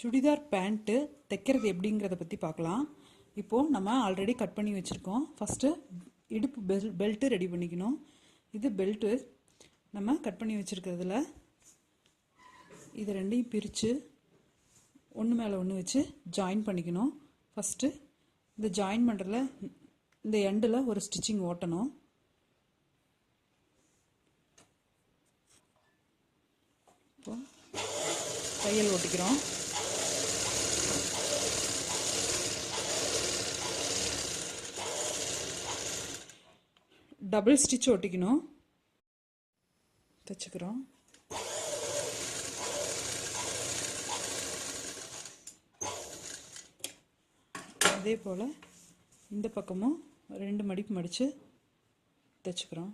Churidar pant தைக்கிறது எப்படிங்கிறத பற்றி பார்க்கலாம். இப்போது நம்ம ஆல்ரெடி கட் பண்ணி வச்சுருக்கோம். ஃபஸ்ட்டு இடுப்பு பெல் பெல்ட்டு ரெடி பண்ணிக்கணும். இது பெல்ட்டு நம்ம கட் பண்ணி வச்சுருக்கிறதுல இது ரெண்டையும் பிரித்து ஒன்று மேலே ஒன்று வச்சு ஜாயின் பண்ணிக்கணும். ஃபஸ்ட்டு இந்த ஜாயின் பண்ணுறதுல இந்த எண்டில் ஒரு ஸ்டிச்சிங் ஓட்டணும். இப்போ தையல் ஓட்டிக்கிறோம். Double stitch ஒட்டிக்கணும். தைச்சிக்கிறோம். அதே போல் இந்த பக்கமும் ரெண்டு மடிப்பு மடித்து தைச்சுக்கிறோம்.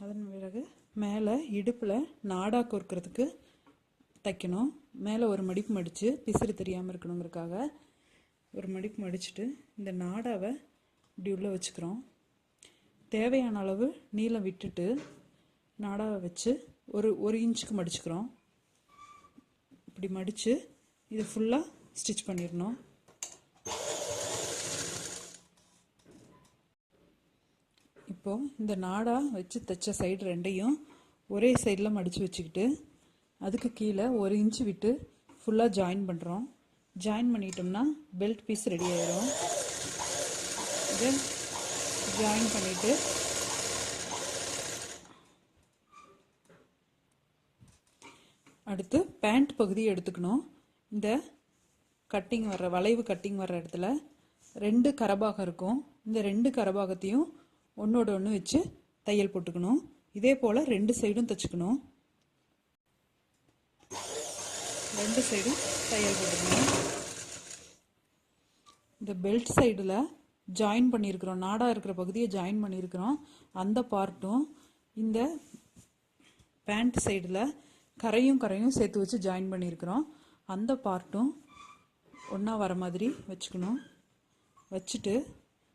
அதன் பிறகு மேலே இடுப்பில் நாடா கோர்க்கறதுக்கு தைக்கணும். மேலே ஒரு மடிப்பு மடித்து பிசிறு தெரியாமல் இருக்கணுங்கிறதுக்காக ஒரு மடிப்பு மடிச்சுட்டு இந்த நாடாவை இப்படி உள்ளே வச்சுக்கிறோம். தேவையான அளவு நீளம் விட்டுட்டு நாடாவை வச்சு ஒரு ஒரு இன்ச்சுக்கு மடிச்சுக்கிறோம். இப்படி மடித்து இதை ஃபுல்லாக ஸ்டிச் பண்ணிடணும். இப்போது இந்த நாடாக வச்சு தைச்ச சைடு ரெண்டையும் ஒரே சைடில் மடித்து வச்சுக்கிட்டு அதுக்கு கீழே ஒரு இன்ச்சு விட்டு ஃபுல்லாக ஜாயின் பண்ணுறோம் ஜாயின் பண்ணிட்டோம்னா பெல்ட் பீஸ் ரெடி ஆயிடும் தென் ஜாயின் பண்ணிவிட்டு அடுத்து பேண்ட் பகுதியை எடுத்துக்கணும். இந்த கட்டிங் வர்ற வளைவு கட்டிங் வர்ற இடத்துல ரெண்டு கரபாகம் இருக்கும். இந்த ரெண்டு கரபாகத்தையும் ஒன்றோட ஒன்று வச்சு தையல் போட்டுக்கணும். இதே போல் ரெண்டு சைடும் தைச்சுக்கணும். ரெண்டு சைடும் தையல் போட்டுக்கணும் இந்த பெல்ட் சைடில் ஜாயின் பண்ணியிருக்கிறோம். நாடாக இருக்கிற பகுதியை ஜாயின் பண்ணியிருக்கிறோம். அந்த பார்ட்டும் இந்த பேண்ட் சைடில் கரையும் கரையும் சேர்த்து வச்சு ஜாயின் பண்ணியிருக்கிறோம். அந்த பார்ட்டும் ஒன்றா வர மாதிரி வச்சுக்கணும். வச்சுட்டு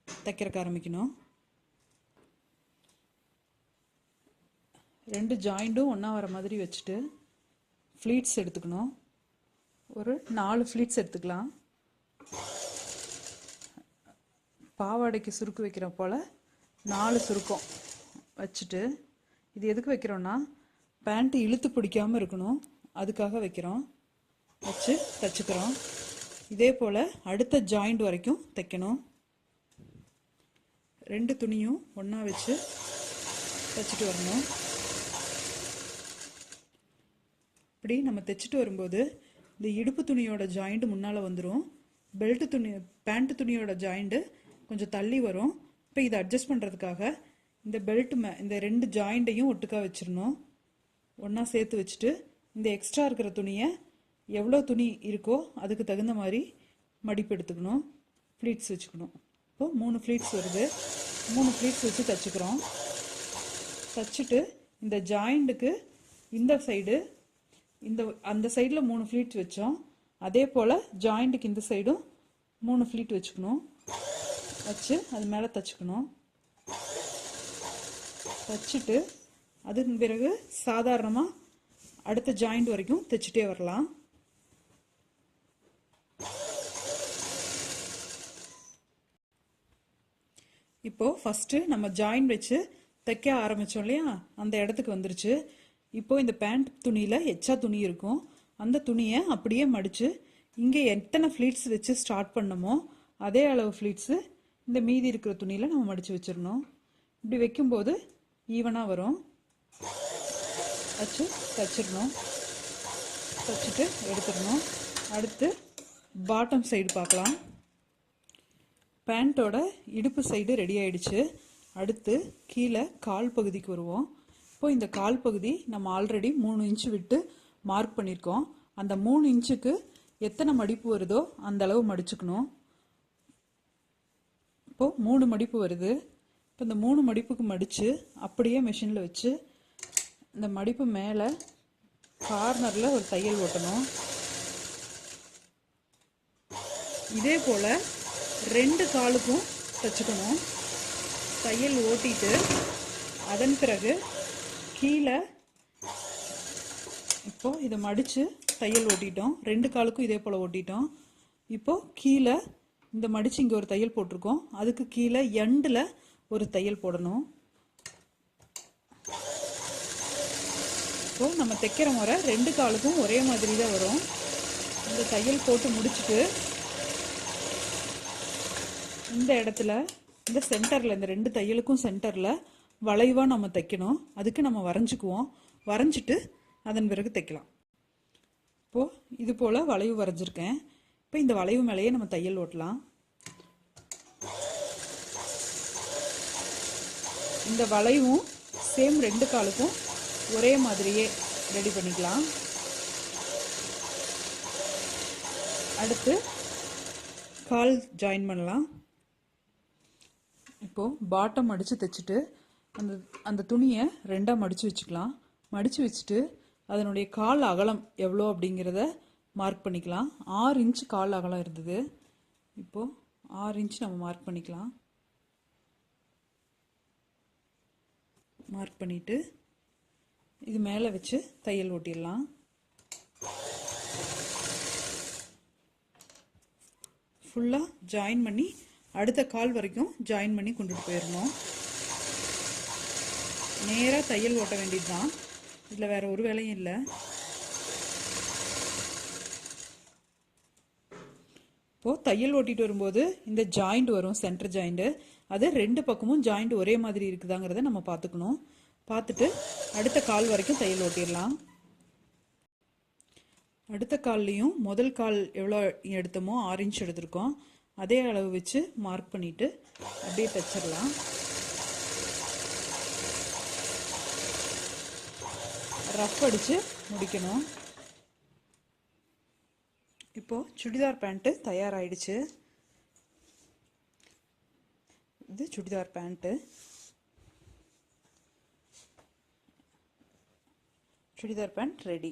தைக்கிறக்க ஆரம்பிக்கணும். ரெண்டு ஜாயிண்டும் ஒன்றா வர மாதிரி வச்சுட்டு ஃப்ளீட்ஸ் எடுத்துக்கணும். ஒரு நாலு ஃப்ளீட்ஸ் எடுத்துக்கலாம். பாவாடைக்கு சுருக்கு வைக்கிற போல் நாலு சுருக்கம் வச்சுட்டு இது எதுக்கு வைக்கிறோன்னா பேண்ட்டு இழுத்து பிடிக்காமல் இருக்கணும். அதுக்காக வைக்கிறோம். வச்சு தைச்சிக்கிறோம். இதே போல் அடுத்த ஜாயிண்ட் வரைக்கும் தைக்கணும். ரெண்டு துணியும் ஒன்றா வச்சு தைச்சிட்டு வரணும். இப்படி நம்ம தைச்சிட்டு வரும்போது இந்த இடுப்பு துணியோட ஜாயிண்ட் முன்னால் வந்துடும் பெல்ட்டு துணி பேண்ட்டு துணியோட ஜாயிண்ட்டு கொஞ்சம் தள்ளி வரும். இப்போ இதை அட்ஜஸ்ட் பண்ணுறதுக்காக இந்த பெல்ட் மே இந்த ரெண்டு ஜாயிண்ட்டையும் ஒட்டுக்கா வச்சிடணும். ஒன்றா சேர்த்து வச்சுட்டு இந்த எக்ஸ்ட்ரா இருக்கிற துணியை எவ்வளோ துணி இருக்கோ அதுக்கு தகுந்த மாதிரி மடிப்பு எடுத்துக்கணும். ஃப்ளீட்ஸ் வச்சுக்கணும். இப்போ மூணு ஃப்ளீட்ஸ் வருது. மூணு ஃப்ளீட்ஸ் வச்சு தச்சுக்கிறோம். தைச்சிட்டு இந்த ஜாயிண்ட்டுக்கு இந்த சைடு இந்த அந்த சைடில் மூணு ஃப்ளீட் வச்சோம். அதே போல் ஜாயிண்ட்டுக்கு இந்த சைடும் மூணு ஃப்ளீட் வச்சுக்கணும். வச்சு அது மேலே தச்சுக்கணும். தச்சுட்டு அதுக்கு பிறகு சாதாரணமாக அடுத்த ஜாயிண்ட் வரைக்கும் தைச்சிட்டே வரலாம். இப்போது ஃபஸ்ட்டு நம்ம ஜாயின் வச்சு தைக்க ஆரம்பித்தோம் இல்லையா? அந்த இடத்துக்கு வந்துருச்சு. இப்போது இந்த பேண்ட் துணியில் எச்சா துணி இருக்கும். அந்த துணியை அப்படியே மடித்து இங்கே எத்தனை ஃப்ளீட்ஸ் வச்சு ஸ்டார்ட் பண்ணமோ அதே அளவு ஃப்ளீட்ஸு இந்த மீதி இருக்கிற துணியில் நம்ம மடித்து வச்சிடணும். இப்படி வைக்கும்போது ஈவனாக வரும். வச்சு தச்சிடணும். தைச்சிட்டு எடுத்துடணும். அடுத்து பாட்டம் சைடு பார்க்கலாம். பேண்ட்டோட இடுப்பு சைடு ரெடி ஆயிடுச்சு. அடுத்து கீழே கால் பகுதிக்கு வருவோம். இப்போ இந்த கால் பகுதி நம்ம ஆல்ரெடி மூணு இன்ச்சு விட்டு மார்க் பண்ணியிருக்கோம் அந்த மூணு இன்ச்சுக்கு எத்தனை மடிப்பு வருதோ அந்த அளவு மடிச்சுக்கணும். இப்போது மூணு மடிப்பு வருது. இப்போ இந்த மூணு மடிப்புக்கு மடித்து அப்படியே மிஷினில் வச்சு இந்த மடிப்பு மேலே கார்னரில் ஒரு தையல் ஓட்டணும். இதே போல் ரெண்டு காலுக்கும் தைச்சுக்கணும். தையல் ஓட்டிட்டு அதன் பிறகு கீழே இப்போ இதை மடித்து தையல் ஓட்டிட்டோம். ரெண்டு காலுக்கும் இதே போல் ஓட்டிட்டோம். இப்போ கீழே இந்த மடித்து இங்கே ஒரு தையல் போட்டிருக்கோம். அதுக்கு கீழே எண்டில் ஒரு தையல் போடணும். இப்போ நம்ம தைக்கிற முறை ரெண்டு காலுக்கும் ஒரே மாதிரி தான் வரும். இந்த தையல் போட்டு முடிச்சுட்டு இந்த இடத்துல இந்த சென்டரில் இந்த ரெண்டு தையலுக்கும் சென்டரில் வளைவாக நம்ம தைக்கணும். அதுக்கு நம்ம வரைஞ்சிக்குவோம். வரைஞ்சிட்டு அதன் பிறகு தைக்கலாம். இப்போது இது போல் வளைவு வரைஞ்சிருக்கேன். இப்போ இந்த வளைவு மேலேயே நம்ம தையல் ஓட்டலாம். இந்த வளைவும் சேம் ரெண்டு காலுக்கும் ஒரே மாதிரியே ரெடி பண்ணிக்கலாம். அடுத்து கால் ஜாயின் பண்ணலாம். இப்போது பாட்டம் அடித்து தைச்சிட்டு அந்த அந்த துணியை ரெண்டாக மடித்து வச்சுக்கலாம். மடித்து வச்சுட்டு அதனுடைய கால் அகலம் எவ்வளோ அப்படிங்கிறத மார்க் பண்ணிக்கலாம். ஆறு இன்ச் கால் அகலம் இருந்தது. இப்போது ஆறு இன்ச் நம்ம மார்க் பண்ணிக்கலாம். மார்க் பண்ணிவிட்டு இது மேலே வச்சு தையல் ஓட்டிடலாம். ஃபுல்லாக ஜாயின் பண்ணி அடுத்த கால் வரைக்கும் ஜாயின் பண்ணி கொண்டுட்டு போயிடணும். நேராக தையல் ஓட்ட வேண்டியது தான் இதில் வேறு ஒரு வேலையும் இல்லை. இப்போது தையல் ஓட்டிட்டு வரும்போது இந்த ஜாயிண்ட் வரும் சென்டர் ஜாயிண்ட்டு அது ரெண்டு பக்கமும் ஜாயிண்ட் ஒரே மாதிரி இருக்குதாங்கிறத நம்ம பார்த்துக்கணும். பார்த்துட்டு அடுத்த கால் வரைக்கும் தையல் ஓட்டிடலாம். அடுத்த கால்லையும் முதல் கால் எவ்வளோ எடுத்தோமோ ஆரஞ்சு எடுத்திருக்கோம். அதே அளவு வச்சு மார்க் பண்ணிவிட்டு அப்படியே தைச்சிடலாம். ரஃப் அடித்து முடிக்கணும். இப்போது சுடிதார் பேண்ட்டு தயாராகிடுச்சு இது churidar pant churidar pant ready